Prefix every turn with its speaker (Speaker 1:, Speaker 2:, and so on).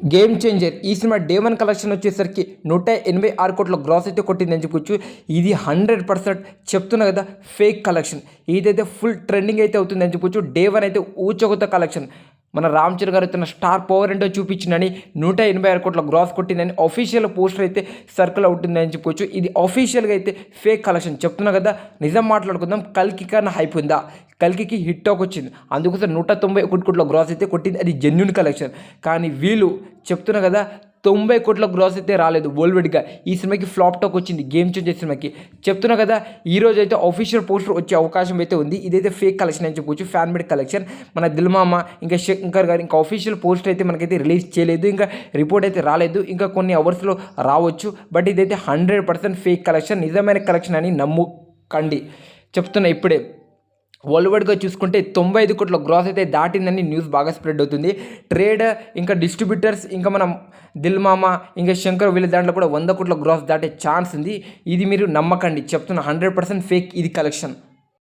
Speaker 1: Game changer ఈ cinema day one collection వచ్చేసరికి నూట ఎనభై ఆరు కోట్ల గ్రాస్ అయితే కొట్టిందని చెప్పొచ్చు. ఇది హండ్రెడ్ పర్సెంట్ చెప్తున్నా కదా ఫేక్ కలెక్షన్ ఇదైతే ఫుల్ ట్రెండింగ్ అయితే అవుతుందని చెప్పొచ్చు. డే వన్ అయితే ఊచకొత్త కలెక్షన్ మన రామ్ చరణ్ గారు తన స్టార్ పవర్ ఏంటో చూపించిందని నూట ఎనభై ఆరు కోట్ల గ్రాస్ కొట్టిందని అఫీషియల్ పోస్టర్ అయితే సర్కిల్ అవుతుందని చెప్పుకోవచ్చు ఇది అఫీషియల్గా అయితే ఫేక్ కలెక్షన్ చెప్తున్నా కదా నిజం మాట్లాడుకుందాం. కల్కి కన్నా హైప్ ఉందా? కల్కికి హిట్ టాక్ వచ్చింది. అందుకోసం నూట తొంభై ఒకటి కోట్ల గ్రాస్ అయితే కొట్టింది. అది జెన్యున్ కలెక్షన్ కానీ వీళ్ళు చెప్తున్నా కదా తొంభై కోట్ల గ్రాస్ అయితే రాలేదు వరల్డ్గా ఈ సినిమాకి ఫ్లాప్ టాక్ వచ్చింది గేమ్ చేంజర్ సినిమాకి. చెప్తున్నా కదా ఈ రోజు అయితే అఫీషియల్ పోస్టర్ వచ్చే అవకాశం అయితే ఉంది. ఇదైతే ఫేక్ కలెక్షన్ అని చెప్పొచ్చు ఫ్యాన్ మేడ్ కలెక్షన్ మన దిల్మామ ఇంకా శంకర్ గారు ఇంకా అఫీషియల్ పోస్టర్ అయితే మనకైతే రిలీజ్ చేయలేదు ఇంకా రిపోర్ట్ అయితే రాలేదు. ఇంకా కొన్ని అవర్స్లో రావచ్చు. బట్ ఇదైతే హండ్రెడ్ పర్సెంట్ ఫేక్ కలెక్షన్ నిజమైన కలెక్షన్ అని నమ్ముకండి. చెప్తున్నా ఇప్పుడే. వరల్డ్ వైడ్గా చూసుకుంటే తొంభై ఐదు కోట్ల గ్రాస్ అయితే దాటిందని న్యూస్ బాగా స్ప్రెడ్ అవుతుంది. ట్రేడ్ ఇంకా డిస్ట్రిబ్యూటర్స్ ఇంకా మనం దిల్మామా ఇంకా శంకర్ వీళ్ళ దాంట్లో కూడా వంద కోట్ల గ్రాస్ దాటే ఛాన్స్ ఉంది. ఇది మీరు నమ్మకండి. చెప్తున్న హండ్రెడ్ పర్సెంట్ ఫేక్ ఇది కలెక్షన్.